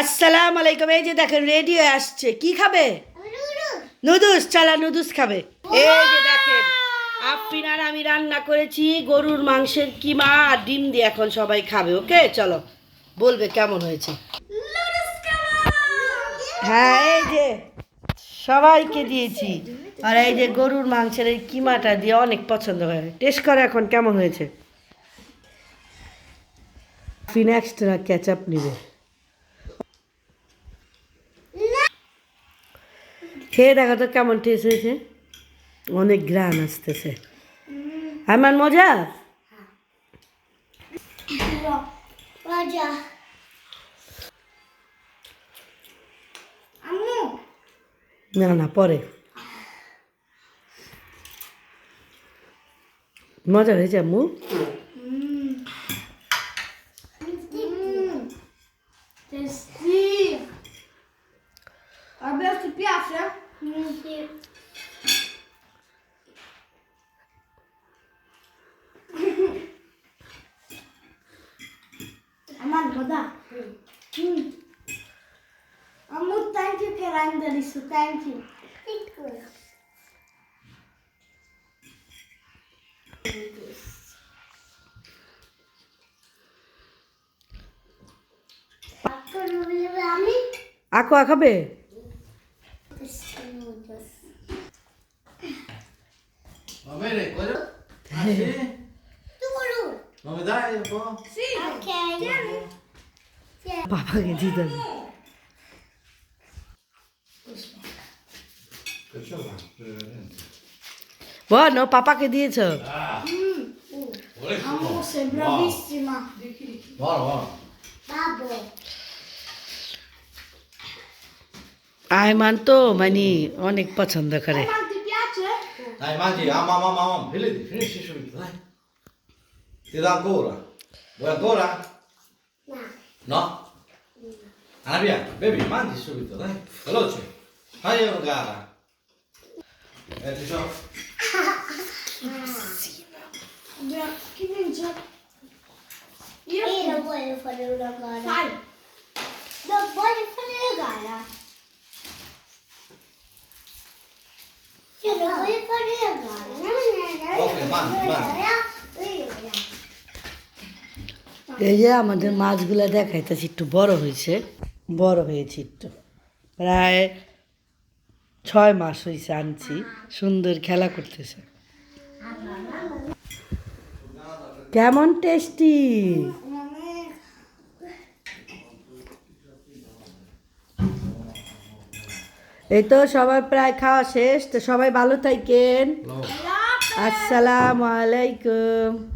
আসসালাম আলাইকুম এই যে দেখেন রেডিও আসছে। কি খাবে? নুডলস চালা নুডলস খাবে। এই যে দেখেন আফরিন আর আমি রান্না করেছি গরুর মাংসের কিমা আর ডিম দিয়ে এখন সবাই খাবে ওকে? চলো বলবে কেমন হয়েছে? হ্যাঁ এই যে সবাইকে দিয়েছি। আর এই যে গরুর মাংসের এই কিমাটা দিয়ে অনেক পছন্দ হয়। টেস্ট করে এখন কেমন হয়েছে? ফিন এক্সট্রা ক্যাচআপ নিবে। খেয়ে দেখো তো কেমন টেস্ট হয়েছে। অনেক গ্রান আসতেছে। আমার মজা? রাজা না না, পরে। মজা হয়েছে আম্মু? Aman, goda. Mm. Ammu, thank you che rendere su, thank you. Piccolo. আমি আকো খাবে Va bene, quello? Ah, sì? Ma mi dai un po'? Sì. Ok. বাবাকে দিতে হবে। Che c'ho là? Veramente. বল ও পাপাকে দিয়েছ Vuole Ammu, sei bravissima. Buono, buono. Babbo. Ayman তো মানে অনেক পছন্দ করে Ma ti piace? Dai, mangi, ah, mamma, mamma, finisci, finisci subito, dai. Ti do ancora. Vuoi ancora? No. No? Anna bevi, mangi subito, dai. Veloce. Fai una gara. Eh, ci sono. Già, chi vince? Io, Io non voglio fare una gara. Fai. Non voglio fare la gara. Io non voglio fare la gara. Ok, mangi, mangi. এই যে আমাদের মাছগুলো দেখাইতেছি একটু বড় হয়েছে। বড় হয়েছে একটু। প্রায় ছয় মাস হয়েছে আনছি সুন্দর খেলা করতেছে। কেমন টেস্টি? এই তো সবার প্রায় খাওয়া শেষ তো সবাই ভালো থাকেন. আসসালামু আলাইকুম।